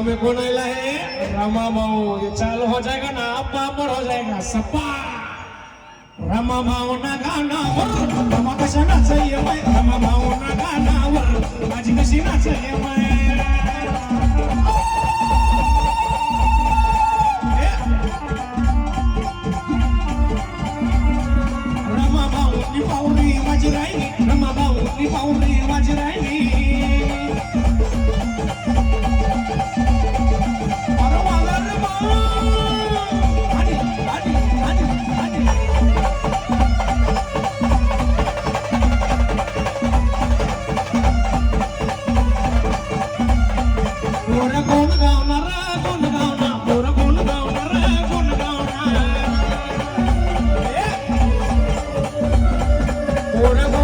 गांव में कौन बनायला है। रामा भाऊ ये चालू हो जाएगा ना पापड़ हो जाएगा सपा। रामा भाऊ ना गाना गाण्यावर रमा कशा चाहिए मैं रामा भाऊ ना गाण्यावर माझी कशी नाचय बाय रमा भाऊ नी पाहुणी माझी राहिली। रमा भाऊ नी पाहुणी माझी राहिली। पोरं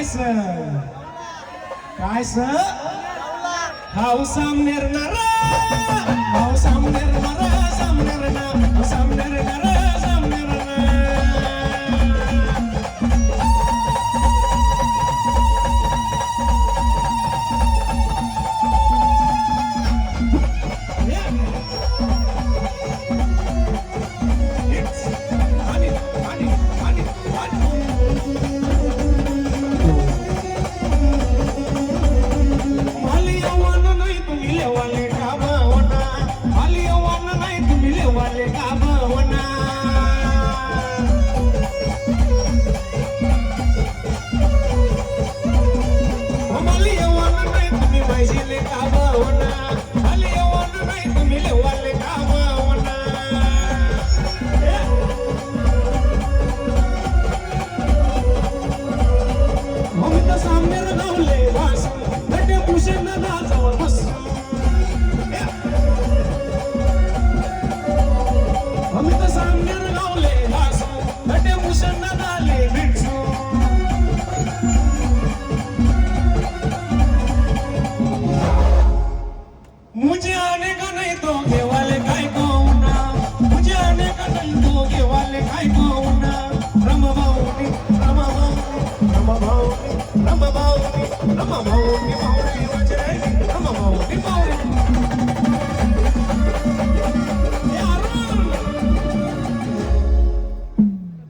काय सर? काय सर? हाऊ सामनेर मुझे आने का नहीं दोगे वाले काय को ना मुझे आने का नहीं दोगे वाले काय को ना रम भाव रम भाव रम भाव रम भाव रम भाव